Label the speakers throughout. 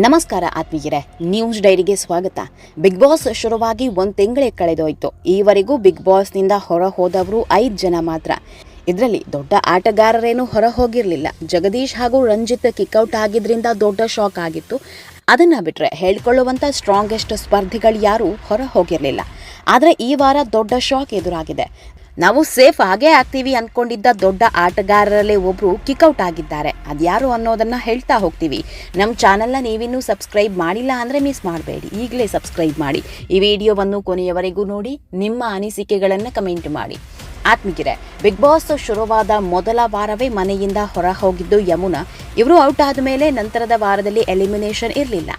Speaker 1: ನಮಸ್ಕಾರ ಆತ್ಮೀಯರೇ, ನ್ಯೂಸ್ ಡೈರಿಗೆ ಸ್ವಾಗತ. ಬಿಗ್ ಬಾಸ್ ಶುರುವಾಗಿ ಒಂದು ತಿಂಗಳೇ ಕಳೆದೋಯ್ತು. ಈವರೆಗೂ ಬಿಗ್ ಬಾಸ್ನಿಂದ ಹೊರ ಹೋದವರು ಐದು ಜನ ಮಾತ್ರ. ಇದರಲ್ಲಿ ದೊಡ್ಡ ಆಟಗಾರರೇನು ಹೊರ ಹೋಗಿರಲಿಲ್ಲ. ಜಗದೀಶ್ ಹಾಗೂ ರಂಜಿತ್ ಕಿಕ್ಔಟ್ ಆಗಿದ್ರಿಂದ ದೊಡ್ಡ ಶಾಕ್ ಆಗಿತ್ತು. ಅದನ್ನ ಬಿಟ್ಟರೆ ಹೇಳ್ಕೊಳ್ಳುವಂತ ಸ್ಟ್ರಾಂಗೆಸ್ಟ್ ಸ್ಪರ್ಧಿಗಳು ಯಾರೂ ಹೊರ ಹೋಗಿರಲಿಲ್ಲ. ಆದರೆ ಈ ವಾರ ದೊಡ್ಡ ಶಾಕ್ ಎದುರಾಗಿದೆ. ನಾವು ಸೇಫ್ ಆಗೇ ಆಗ್ತೀವಿ ಅಂದ್ಕೊಂಡಿದ್ದ ದೊಡ್ಡ ಆಟಗಾರರಲ್ಲೇ ಒಬ್ರು ಕಿಕ್ಔಟ್ ಆಗಿದ್ದಾರೆ. ಅದ್ಯಾರು ಅನ್ನೋದನ್ನ ಹೇಳ್ತಾ ಹೋಗ್ತೀವಿ. ನಮ್ಮ ಚಾನೆಲ್ನ ನೀವಿನ್ನೂ ಸಬ್ಸ್ಕ್ರೈಬ್ ಮಾಡಿಲ್ಲ ಅಂದ್ರೆ ಮಿಸ್ ಮಾಡಬೇಡಿ. ಈಗಲೇ ಸಬ್ಸ್ಕ್ರೈಬ್ ಮಾಡಿ. ಈ ವಿಡಿಯೋವನ್ನು ಕೊನೆಯವರೆಗೂ ನೋಡಿ, ನಿಮ್ಮ ಅನಿಸಿಕೆಗಳನ್ನು ಕಮೆಂಟ್ ಮಾಡಿ. ಆತ್ಮೀಗಿರೆ ಬಿಗ್ ಬಾಸ್ ಶುರುವಾದ ಮೊದಲ ವಾರವೇ ಮನೆಯಿಂದ ಹೊರ ಹೋಗಿದ್ದು ಯಮುನಾ. ಇವರು ಔಟ್ ಆದ ಮೇಲೆ ನಂತರದ ವಾರದಲ್ಲಿ ಎಲಿಮಿನೇಷನ್ ಇರಲಿಲ್ಲ.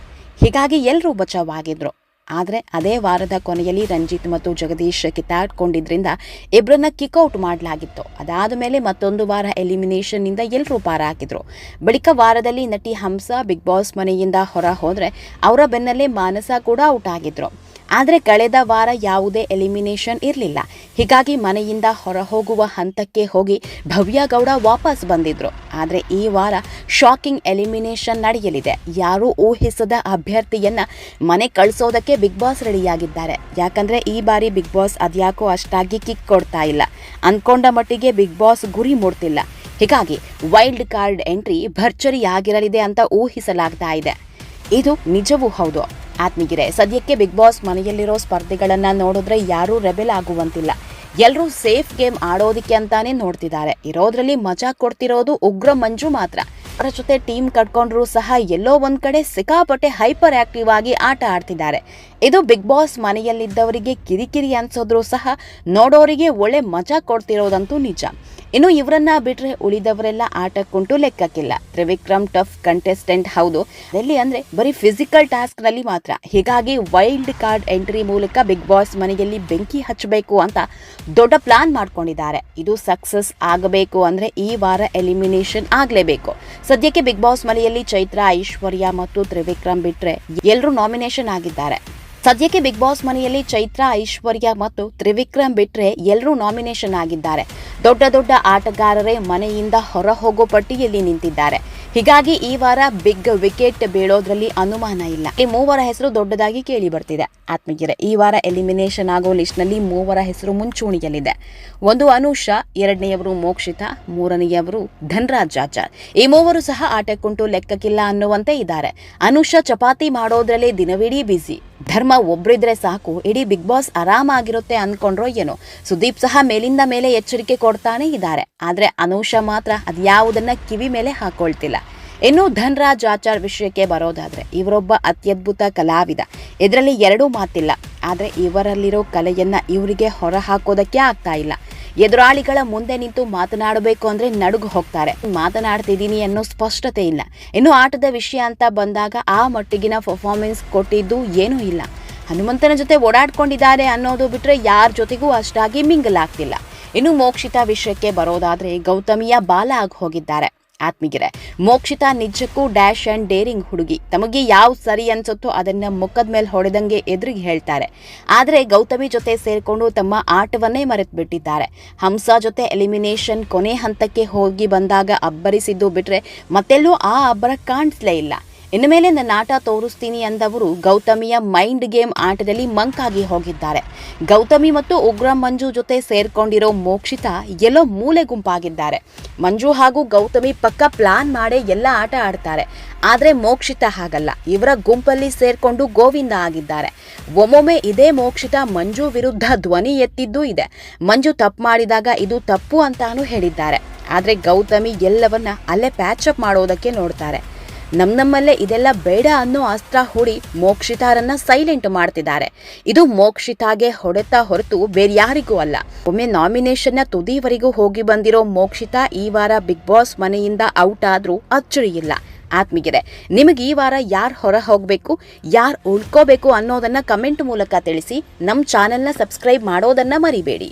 Speaker 1: ಹೀಗಾಗಿ ಎಲ್ಲರೂ ಬಚಾವಾಗಿದ್ರು ಆದರೆ ಅದೇ ವಾರದ ಕೊನೆಯಲ್ಲಿ ರಂಜಿತ್ ಮತ್ತು ಜಗದೀಶ್ ಕಿತ್ತಾಡ್ಕೊಂಡಿದ್ದರಿಂದ ಇಬ್ಬರನ್ನ ಕಿಕ್ಔಟ್ ಮಾಡಲಾಗಿತ್ತು. ಅದಾದ ಮೇಲೆ ಮತ್ತೊಂದು ವಾರ ಎಲಿಮಿನೇಷನ್ನಿಂದ ಎಲ್ಲರೂ ಪಾರಾಗಿದ್ರು ಬಳಿಕ ವಾರದಲ್ಲಿ ನಟಿ ಹಂಸ ಬಿಗ್ ಬಾಸ್ ಮನೆಯಿಂದ ಹೊರ ಹೋದರೆ ಅವರ ಬೆನ್ನಲ್ಲೇ ಮಾನಸ ಕೂಡ ಔಟ್ ಆಗಿದ್ರು. ಆದರೆ ಕಳೆದ ವಾರ ಯಾವುದೇ ಎಲಿಮಿನೇಷನ್ ಇರಲಿಲ್ಲ. ಹೀಗಾಗಿ ಮನೆಯಿಂದ ಹೊರ ಹೋಗುವ ಹಂತಕ್ಕೆ ಹೋಗಿ ಭವ್ಯ ಗೌಡ ವಾಪಸ್ ಬಂದಿದ್ರು. ಆದರೆ ಈ ವಾರ ಶಾಕಿಂಗ್ ಎಲಿಮಿನೇಷನ್ ನಡೆಯಲಿದೆ. ಯಾರೂ ಊಹಿಸದ ಅಭ್ಯರ್ಥಿಯನ್ನ ಮನೆ ಕಳಿಸೋದಕ್ಕೆ ಬಿಗ್ ಬಾಸ್ ರೆಡಿಯಾಗಿದ್ದಾರೆ. ಯಾಕಂದ್ರೆ ಈ ಬಾರಿ ಬಿಗ್ ಬಾಸ್ ಅದ್ಯಾಕೋ ಅಷ್ಟಾಗಿ ಕಿಕ್ ಕೊಡ್ತಾ ಇಲ್ಲ. ಅನ್ಕೊಂಡ ಮಟ್ಟಿಗೆ ಬಿಗ್ ಬಾಸ್ ಗುರಿ ಮೂಡ್ತಿಲ್ಲ. ಹೀಗಾಗಿ ವೈಲ್ಡ್ ಕಾರ್ಡ್ ಎಂಟ್ರಿ ಭರ್ಜರಿಯಾಗಿರಲಿದೆ ಅಂತ ಊಹಿಸಲಾಗ್ತಾ ಇದೆ. ಇದು ನಿಜವೂ ಹೌದು? ಆತ್ಮೀಗಿರೆ. ಸದ್ಯಕ್ಕೆ ಬಿಗ್ ಬಾಸ್ ಮನೆಯಲ್ಲಿರೋ ಸ್ಪರ್ಧೆಗಳನ್ನ ನೋಡಿದ್ರೆ ಯಾರೂ ರೆಬೆಲ್ ಆಗುವಂತಿಲ್ಲ. ಎಲ್ಲರೂ ಸೇಫ್ ಗೇಮ್ ಆಡೋದಿಕ್ಕೆ ಅಂತಾನೆ ನೋಡ್ತಿದ್ದಾರೆ. ಇರೋದ್ರಲ್ಲಿ ಮಜಾ ಕೊಡ್ತಿರೋದು ಉಗ್ರ ಮಂಜು ಮಾತ್ರ. ಅವರ ಜೊತೆ ಟೀಮ್ ಕಟ್ಕೊಂಡ್ರು ಸಹ ಎಲ್ಲೋ ಒಂದ್ ಕಡೆ ಸಿಕ್ಕಾಪಟ್ಟೆ ಹೈಪರ್ ಆಕ್ಟಿವ್ ಆಗಿ ಆಟ ಆಡ್ತಿದ್ದಾರೆ. ಇದು ಬಿಗ್ ಬಾಸ್ ಮನೆಯಲ್ಲಿದ್ದವರಿಗೆ ಕಿರಿಕಿರಿ ಅನ್ಸೋದ್ರೂ ಸಹ ನೋಡೋರಿಗೆ ಒಳ್ಳೆ ಮಜಾ ಕೊಡ್ತಿರೋದಂತೂ ನಿಜ. ಇನ್ನು ಇವರನ್ನ ಬಿಟ್ರೆ ಉಳಿದವರೆಲ್ಲ ಆಟಕ್ಕುಂಟು ಲೆಕ್ಕಕ್ಕಿಲ್ಲ. ತ್ರಿವಿಕ್ರಮ್ ಟಫ್ ಕಂಟೆಸ್ಟೆಂಟ್ ಹೌದು. ಎಲ್ಲಿ ಅಂದ್ರೆ ಬರೀ ಫಿಸಿಕಲ್ ಟಾಸ್ಕ್ನಲ್ಲಿ ಮಾತ್ರ. ಹೀಗಾಗಿ ವೈಲ್ಡ್ ಕಾರ್ಡ್ ಎಂಟ್ರಿ ಮೂಲಕ ಬಿಗ್ ಬಾಸ್ ಮನೆಯಲ್ಲಿ ಬೆಂಕಿ ಹಚ್ಚಬೇಕು ಅಂತ ದೊಡ್ಡ ಪ್ಲಾನ್ ಮಾಡ್ಕೊಂಡಿದ್ದಾರೆ. ಇದು ಸಕ್ಸಸ್ ಆಗಬೇಕು ಅಂದ್ರೆ ಈ ವಾರ ಎಲಿಮಿನೇಷನ್ ಆಗಲೇಬೇಕು. ಸದ್ಯಕ್ಕೆ ಬಿಗ್ ಬಾಸ್ ಮನೆಯಲ್ಲಿ ಚೈತ್ರ, ಐಶ್ವರ್ಯ ಮತ್ತು ತ್ರಿವಿಕ್ರಮ್ ಬಿಟ್ರೆ ಎಲ್ಲರೂ ನಾಮಿನೇಷನ್ ಆಗಿದ್ದಾರೆ. ಸದ್ಯಕ್ಕೆ ಬಿಗ್ ಬಾಸ್ ಮನೆಯಲ್ಲಿ ಚೈತ್ರ, ಐಶ್ವರ್ಯ ಮತ್ತು ತ್ರಿವಿಕ್ರಮ್ ಬಿಟ್ರೆ ಎಲ್ಲರೂ ನಾಮಿನೇಷನ್ ಆಗಿದ್ದಾರೆ. ದೊಡ್ಡ ದೊಡ್ಡ ಆಟಗಾರರೇ ಮನೆಯಿಂದ ಹೊರ ಹೋಗೋ ಪಟ್ಟಿಯಲ್ಲಿ ನಿಂತಿದ್ದಾರೆ. ಹೀಗಾಗಿ ಈ ವಾರ ಬಿಗ್ ವಿಕೆಟ್ ಬೀಳೋದ್ರಲ್ಲಿ ಅನುಮಾನ ಇಲ್ಲ. ಈ ಮೂವರ ಹೆಸರು ದೊಡ್ಡದಾಗಿ ಕೇಳಿ ಬರ್ತಿದೆ. ಆತ್ಮೀಯರೇ, ಈ ವಾರ ಎಲಿಮಿನೇಷನ್ ಆಗೋ ಲಿಸ್ಟ್ನಲ್ಲಿ ಮೂವರ ಹೆಸರು ಮುಂಚೂಣಿಯಲ್ಲಿದೆ. ಒಂದು ಅನುಷ, ಎರಡನೆಯವರು ಮೋಕ್ಷಿತ, ಮೂರನೆಯವರು ಧನ್ರಾಜ್ ಆಚಾರ್ ಈ ಮೂವರು ಸಹ ಆಟಕ್ಕುಂಟು ಲೆಕ್ಕಕ್ಕಿಲ್ಲ ಅನ್ನುವಂತೆ ಇದ್ದಾರೆ. ಅನುಷ ಚಪಾತಿ ಮಾಡೋದ್ರಲ್ಲಿ ದಿನವಿಡೀ ಬ್ಯುಸಿ. ಧರ್ಮ ಒಬ್ರಿದ್ರೆ ಸಾಕು, ಇಡೀ ಬಿಗ್ ಬಾಸ್ ಆರಾಮಾಗಿರುತ್ತೆ ಅನ್ಕೊಂಡ್ರೋ ಏನೋ. ಸುದೀಪ್ ಸಹ ಮೇಲಿಂದ ಮೇಲೆ ಎಚ್ಚರಿಕೆ ಕೊಡ್ತಾನೆ ಇದ್ದಾರೆ. ಆದರೆ ಅನೂಷ ಮಾತ್ರ ಅದ್ಯಾವುದನ್ನ ಕಿವಿ ಮೇಲೆ ಹಾಕೊಳ್ತಿಲ್ಲ. ಇನ್ನು ಧನ್ರಾಜ್ ಆಚಾರ್ ವಿಷಯಕ್ಕೆ ಬರೋದಾದ್ರೆ ಇವರೊಬ್ಬ ಅತ್ಯದ್ಭುತ ಕಲಾವಿದ. ಇದರಲ್ಲಿ ಎರಡೂ ಮಾತಿಲ್ಲ. ಆದರೆ ಇವರಲ್ಲಿರೋ ಕಲೆಯನ್ನ ಇವರಿಗೆ ಹೊರ ಹಾಕೋದಕ್ಕೆ ಆಗ್ತಾ ಇಲ್ಲ. ಎದುರಾಳಿಗಳ ಮುಂದೆ ನಿಂತು ಮಾತನಾಡಬೇಕು ಅಂದ್ರೆ ನಡುಗು ಹೋಗ್ತಾರೆ. ಮಾತನಾಡ್ತಿದ್ದೀನಿ ಅನ್ನೋ ಸ್ಪಷ್ಟತೆ ಇಲ್ಲ. ಇನ್ನು ಆಟದ ವಿಷಯ ಅಂತ ಬಂದಾಗ ಆ ಮಟ್ಟಿಗಿನ ಪರ್ಫಾರ್ಮೆನ್ಸ್ ಕೊಟ್ಟಿದ್ದು ಏನೂ ಇಲ್ಲ. ಹನುಮಂತನ ಜೊತೆ ಓಡಾಡ್ಕೊಂಡಿದ್ದಾರೆ ಅನ್ನೋದು ಬಿಟ್ಟರೆ ಯಾರ ಜೊತೆಗೂ ಅಷ್ಟಾಗಿ ಮಿಂಗಲ್ ಆಗ್ತಿಲ್ಲ. ಇನ್ನು ಮೋಕ್ಷಿತ ವಿಷಯಕ್ಕೆ ಬರೋದಾದ್ರೆ ಗೌತಮಿಯ ಬಾಲ ಆಗಿ ಹೋಗಿದ್ದಾರೆ. ಆತ್ಮೀಗಿರೆ, ಮೋಕ್ಷಿತ ನಿಜಕ್ಕೂ ಡ್ಯಾಶ್ ಅಂಡ್ ಡೇರಿಂಗ್ ಹುಡುಗಿ. ತಮಗೆ ಯಾವ ಸರಿ ಅನ್ಸುತ್ತೋ ಅದನ್ನ ಮುಖದ ಮೇಲೆ ಹೊಡೆದಂಗೆ ಎದುರಿಗೆ ಹೇಳ್ತಾರೆ. ಆದರೆ ಗೌತಮಿ ಜೊತೆ ಸೇರಿಕೊಂಡು ತಮ್ಮ ಆಟವನ್ನೇ ಮರೆತು ಬಿಟ್ಟಿದ್ದಾರೆ ಹಂಸ ಜೊತೆ ಎಲಿಮಿನೇಷನ್ ಕೊನೆ ಹಂತಕ್ಕೆ ಹೋಗಿ ಬಂದಾಗ ಅಬ್ಬರಿಸಿದ್ದು ಬಿಟ್ರೆ ಮತ್ತೆಲ್ಲೂ ಆ ಅಬ್ಬರ ಕಾಣಿಸ್ಲೇ ಇಲ್ಲ. ಇನ್ನು ಮೇಲೆ ನನ್ನ ಆಟ ತೋರಿಸ್ತೀನಿ ಅಂದವರು ಗೌತಮಿಯ ಮೈಂಡ್ ಗೇಮ್ ಆಟದಲ್ಲಿ ಮಂಕಾಗಿ ಹೋಗಿದ್ದಾರೆ. ಗೌತಮಿ ಮತ್ತು ಉಗ್ರ ಮಂಜು ಜೊತೆ ಸೇರ್ಕೊಂಡಿರೋ ಮೋಕ್ಷಿತಾ ಎಲ್ಲೋ ಮೂಲೆ ಗುಂಪಾಗಿದ್ದಾರೆ. ಮಂಜು ಹಾಗೂ ಗೌತಮಿ ಪಕ್ಕ ಪ್ಲಾನ್ ಮಾಡಿ ಎಲ್ಲ ಆಟ ಆಡ್ತಾರೆ. ಆದರೆ ಮೋಕ್ಷಿತ ಹಾಗಲ್ಲ. ಇವರ ಗುಂಪಲ್ಲಿ ಸೇರ್ಕೊಂಡು ಗೋವಿಂದ ಆಗಿದ್ದಾರೆ. ಒಮ್ಮೊಮ್ಮೆ ಇದೇ ಮೋಕ್ಷಿತ ಮಂಜು ವಿರುದ್ಧ ಧ್ವನಿ ಎತ್ತಿದ್ದೂ ಇದೆ. ಮಂಜು ತಪ್ಪು ಮಾಡಿದಾಗ ಇದು ತಪ್ಪು ಅಂತಾನು ಹೇಳಿದ್ದಾರೆ. ಆದರೆ ಗೌತಮಿ ಎಲ್ಲವನ್ನ ಅಲ್ಲೇ ಪ್ಯಾಚಪ್ ಮಾಡೋದಕ್ಕೆ ನೋಡ್ತಾರೆ. ನಮ್ ನಮ್ಮಲ್ಲೇ ಇದೆಲ್ಲ ಬೇಡ ಅನ್ನೋ ಅಸ್ತ್ರ ಹೂಡಿ ಮೋಕ್ಷಿತಾರನ್ನ ಸೈಲೆಂಟ್ ಮಾಡ್ತಿದ್ದಾರೆ. ಇದು ಮೋಕ್ಷಿತಾಗೆ ಹೊಡೆತ ಹೊರತು ಬೇರ್ಯಾರಿಗೂ ಅಲ್ಲ. ಒಮ್ಮೆ ನಾಮಿನೇಷನ್ನ ತುದಿವರೆಗೂ ಹೋಗಿ ಬಂದಿರೋ ಮೋಕ್ಷಿತಾ ಈ ವಾರ ಬಿಗ್ ಬಾಸ್ ಮನೆಯಿಂದ ಔಟ್ ಆದ್ರೂ ಅಚ್ಚರಿ ಇಲ್ಲ. ಆತ್ಮೀಗೆರೆ ನಿಮಗೆ ಈ ವಾರ ಯಾರು ಹೊರ ಹೋಗಬೇಕು, ಯಾರು ಉಳ್ಕೋಬೇಕು ಅನ್ನೋದನ್ನ ಕಮೆಂಟ್ ಮೂಲಕ ತಿಳಿಸಿ ನಮ್ಮ ಚಾನೆಲ್ನ ಸಬ್ಸ್ಕ್ರೈಬ್ ಮಾಡೋದನ್ನ ಮರಿಬೇಡಿ.